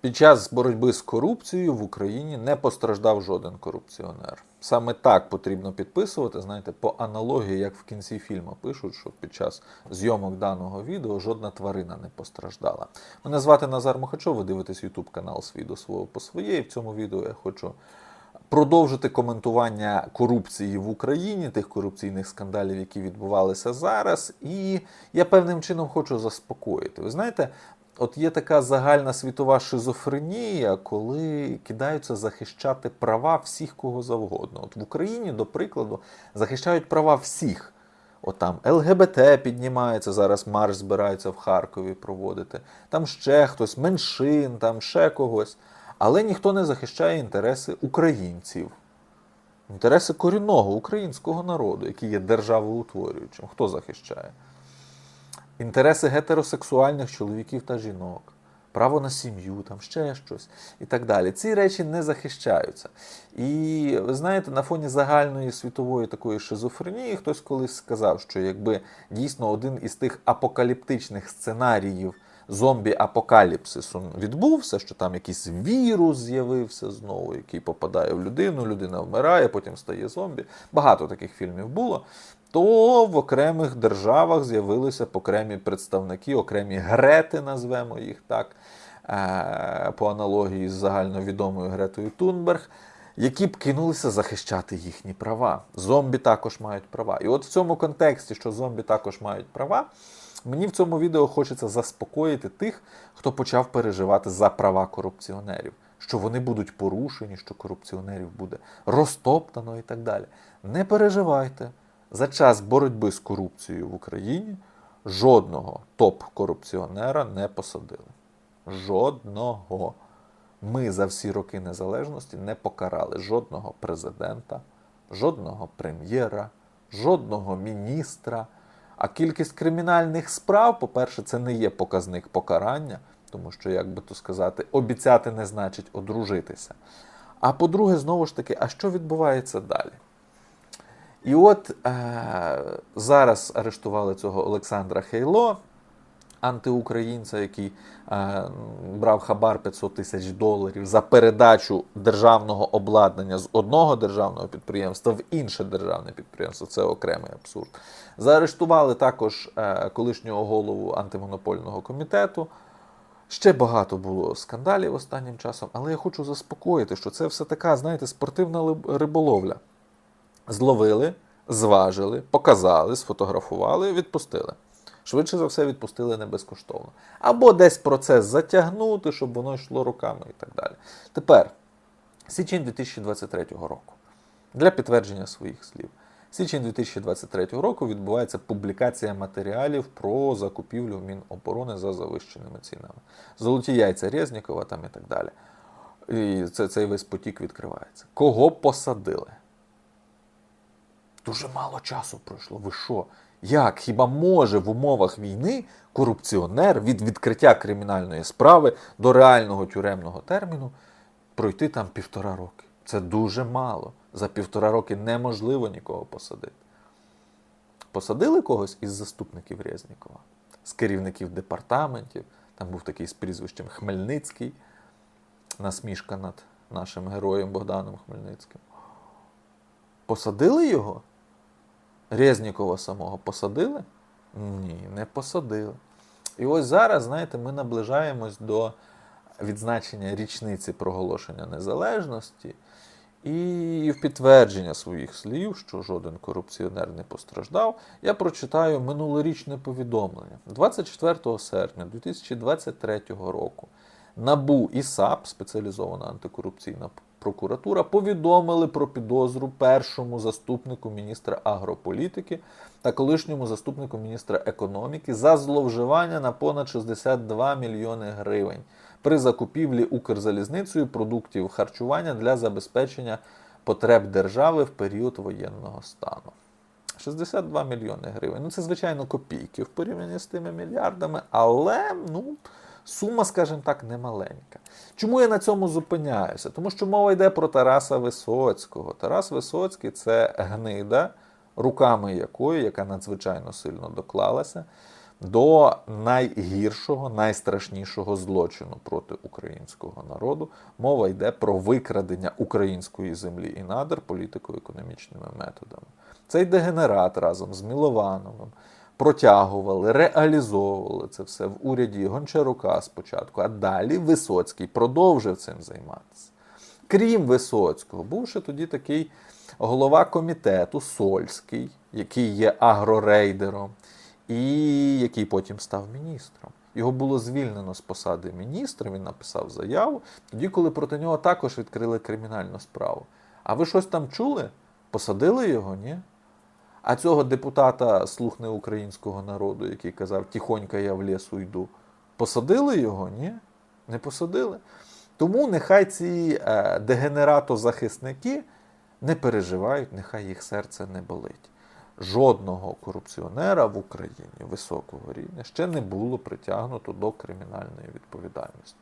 Під час боротьби з корупцією в Україні не постраждав жоден корупціонер. Саме так потрібно підписувати, знаєте, по аналогії, як в кінці фільму пишуть, що під час зйомок даного відео жодна тварина не постраждала. Мене звати Назар Мухачов, ви дивитесь YouTube канал свій до свого по своє. І в цьому відео я хочу продовжити коментування корупції в Україні, тих корупційних скандалів, які відбувалися зараз. І я певним чином хочу заспокоїти. Ви знаєте, от є така загальна світова шизофренія, коли кидаються захищати права всіх кого завгодно. От в Україні, до прикладу, захищають права всіх. От там ЛГБТ піднімається, зараз марш збираються в Харкові проводити. Там ще хтось, меншин, там ще когось. Але ніхто не захищає інтереси українців, інтереси корінного українського народу, який є державоутворюючим. Хто захищає? Інтереси гетеросексуальних чоловіків та жінок, право на сім'ю, там ще щось і так далі. Ці речі не захищаються. І ви знаєте, на фоні загальної світової такої шизофренії хтось колись сказав, що якби дійсно один із тих апокаліптичних сценаріїв зомбі-апокаліпсису відбувся, що там якийсь вірус з'явився знову, який попадає в людину, людина вмирає, потім стає зомбі. Багато таких фільмів було. То в окремих державах з'явилися окремі представники, окремі грети, назвемо їх так, е, по аналогії з загальновідомою Гретою Тунберг, які б кинулися захищати їхні права. Зомбі також мають права. І от в цьому контексті, що зомбі також мають права, Мені в цьому відео хочеться заспокоїти тих, хто почав переживати за права корупціонерів, що вони будуть порушені, що корупціонерів буде розтоптано і так далі. Не переживайте. За час боротьби з корупцією в Україні жодного топ-корупціонера не посадили. Жодного. Ми за всі роки незалежності не покарали жодного президента, жодного прем'єра, жодного міністра. А кількість кримінальних справ, по-перше, це не є показник покарання, тому що, як би то сказати, обіцяти не значить одружитися. А по-друге, знову ж таки, а що відбувається далі? І от е- зараз арештували цього Олександра Хейло, антиукраїнця, який е- брав хабар 500 тисяч доларів за передачу державного обладнання з одного державного підприємства в інше державне підприємство. Це окремий абсурд. Заарештували також е- колишнього голову антимонопольного комітету. Ще багато було скандалів останнім часом, але я хочу заспокоїти, що це все така, знаєте, спортивна риболовля. Зловили, зважили, показали, сфотографували, відпустили. Швидше за все, відпустили не безкоштовно. Або десь процес затягнути, щоб воно йшло руками і так далі. Тепер, січень 2023 року. Для підтвердження своїх слів. Січень 2023 року відбувається публікація матеріалів про закупівлю Міноборони за завищеними цінами. Золоті яйця Резнікова там і так далі. І це, цей весь потік відкривається. Кого посадили? Дуже мало часу пройшло. Ви що? Як? Хіба може в умовах війни корупціонер від відкриття кримінальної справи до реального тюремного терміну пройти там півтора роки? Це дуже мало. За півтора роки неможливо нікого посадити. Посадили когось із заступників Резнікова, з керівників департаментів. Там був такий з прізвищем Хмельницький, насмішка над нашим героєм Богданом Хмельницьким. Посадили його? Резнікова самого посадили? Ні, не посадили. І ось зараз, знаєте, ми наближаємось до відзначення річниці проголошення незалежності. І в підтвердження своїх слів, що жоден корупціонер не постраждав, я прочитаю минулорічне повідомлення. 24 серпня 2023 року НАБУ і САП, спеціалізована антикорупційна прокуратура, повідомили про підозру першому заступнику міністра агрополітики та колишньому заступнику міністра економіки за зловживання на понад 62 мільйони гривень при закупівлі Укрзалізницею продуктів харчування для забезпечення потреб держави в період воєнного стану. 62 мільйони гривень. Ну, це, звичайно, копійки в порівнянні з тими мільярдами, але ну, сума, скажімо так, немаленька. Чому я на цьому зупиняюся? Тому що мова йде про Тараса Висоцького. Тарас Висоцький це гнида, руками якої, яка надзвичайно сильно доклалася, до найгіршого, найстрашнішого злочину проти українського народу. Мова йде про викрадення української землі і надр політико-економічними методами. Цей дегенерат разом з Міловановим протягували, реалізовували це все в уряді Гончарука спочатку, а далі Висоцький продовжив цим займатися. Крім Висоцького, був ще тоді такий голова комітету Сольський, який є агрорейдером, і який потім став міністром. Його було звільнено з посади міністра, він написав заяву, тоді, коли проти нього також відкрили кримінальну справу. А ви щось там чули? Посадили його, ні? А цього депутата слух не українського народу, який казав, тихонько я в лісу йду, посадили його? Ні? Не посадили. Тому нехай ці е, дегенерато-захисники не переживають, нехай їх серце не болить. Жодного корупціонера в Україні високого рівня ще не було притягнуто до кримінальної відповідальності.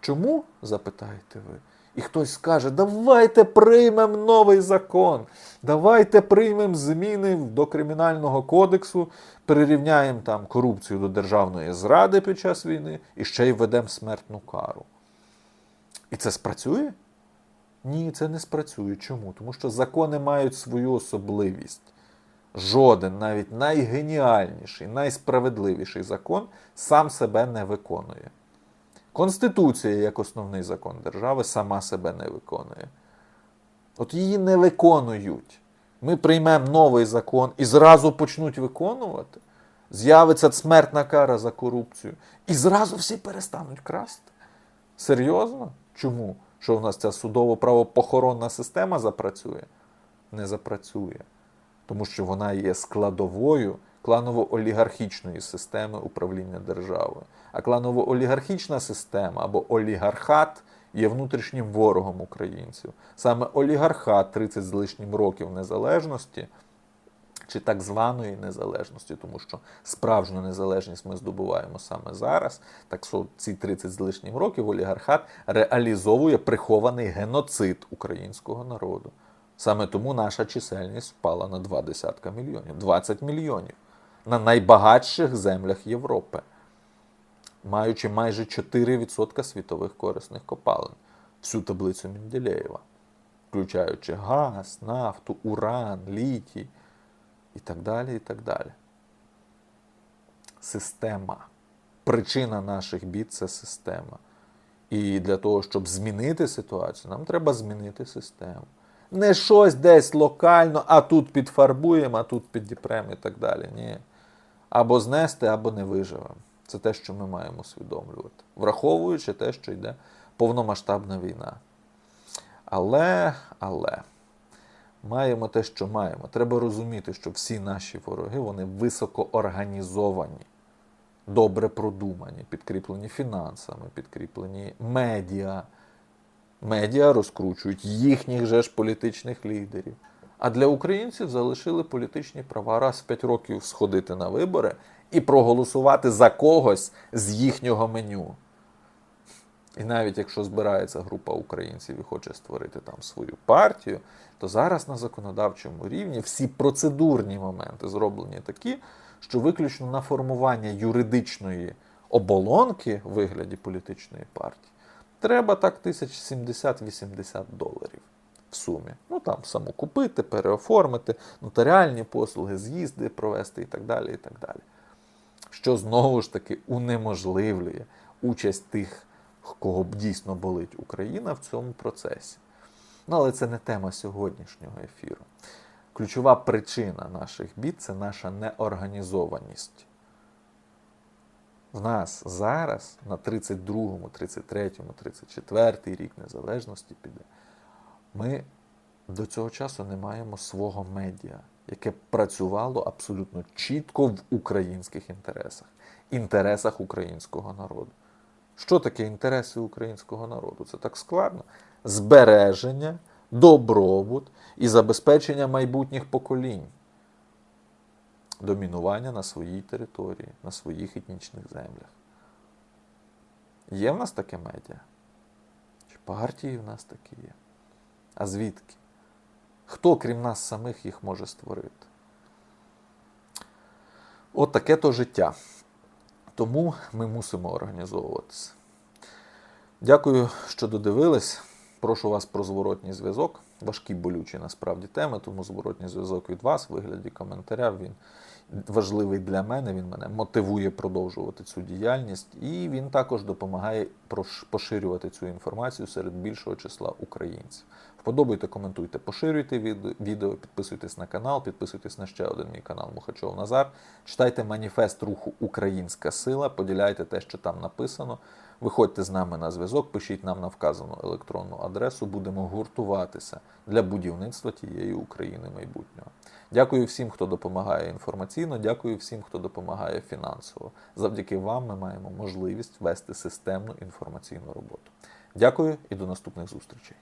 Чому? запитаєте ви? І хтось скаже, давайте приймемо новий закон, давайте приймемо зміни до Кримінального кодексу, перерівняємо там корупцію до державної зради під час війни і ще й введемо смертну кару. І це спрацює? Ні, це не спрацює. Чому? Тому що закони мають свою особливість. Жоден, навіть найгеніальніший, найсправедливіший закон сам себе не виконує. Конституція, як основний закон держави, сама себе не виконує. От її не виконують. Ми приймемо новий закон і зразу почнуть виконувати. З'явиться смертна кара за корупцію. І зразу всі перестануть красти. Серйозно? Чому? Що в нас ця судово-правопохоронна система запрацює? Не запрацює. Тому що вона є складовою кланово-олігархічної системи управління державою. А кланово-олігархічна система або олігархат є внутрішнім ворогом українців. Саме олігархат 30 з лишнім років незалежності чи так званої незалежності, тому що справжню незалежність ми здобуваємо саме зараз. Так що ці 30 з лишнім років олігархат реалізовує прихований геноцид українського народу. Саме тому наша чисельність впала на два десятка мільйонів, 20 мільйонів на найбагатших землях Європи, маючи майже 4% світових корисних копалин, всю таблицю Менделєєва, включаючи газ, нафту, уран, літій і так далі. і так далі. Система. Причина наших бід це система. І для того, щоб змінити ситуацію, нам треба змінити систему. Не щось десь локально, а тут підфарбуємо, а тут підіпремо і так далі. Ні. Або знести, або не виживемо. Це те, що ми маємо усвідомлювати, враховуючи те, що йде повномасштабна війна. Але, але, маємо те, що маємо. Треба розуміти, що всі наші вороги вони високоорганізовані, добре продумані, підкріплені фінансами, підкріплені медіа. Медіа розкручують їхніх же ж політичних лідерів. А для українців залишили політичні права раз в 5 років сходити на вибори і проголосувати за когось з їхнього меню. І навіть якщо збирається група українців і хоче створити там свою партію, то зараз на законодавчому рівні всі процедурні моменти зроблені такі, що виключно на формування юридичної оболонки в вигляді політичної партії треба так тисяч 70-80 доларів в сумі. Там саму купити, переоформити, нотаріальні послуги, з'їзди провести і так далі. і так далі. Що знову ж таки унеможливлює участь тих, кого б дійсно болить Україна в цьому процесі. Ну, але це не тема сьогоднішнього ефіру. Ключова причина наших бід це наша неорганізованість. В нас зараз на 32-му, 33-му, 34-й рік незалежності піде. Ми до цього часу не маємо свого медіа, яке працювало абсолютно чітко в українських інтересах, інтересах українського народу. Що таке інтереси українського народу? Це так складно. Збереження, добробут і забезпечення майбутніх поколінь. Домінування на своїй території, на своїх етнічних землях. Є в нас таке медіа? Чи партії в нас такі є? А звідки? Хто, крім нас самих, їх може створити? От таке то життя. Тому ми мусимо організовуватися. Дякую, що додивились. Прошу вас про зворотній зв'язок. Важкі болючі насправді теми, тому зворотній зв'язок від вас в вигляді коментаря. Він важливий для мене. Він мене мотивує продовжувати цю діяльність, і він також допомагає поширювати цю інформацію серед більшого числа українців. Вподобайте, коментуйте, поширюйте відео, підписуйтесь на канал, підписуйтесь на ще один мій канал Мухачов Назар. Читайте маніфест руху Українська сила, поділяйте те, що там написано. Виходьте з нами на зв'язок, пишіть нам на вказану електронну адресу. Будемо гуртуватися для будівництва тієї України майбутнього. Дякую всім, хто допомагає інформаційно. Дякую всім, хто допомагає фінансово. Завдяки вам ми маємо можливість вести системну інформаційну роботу. Дякую і до наступних зустрічей.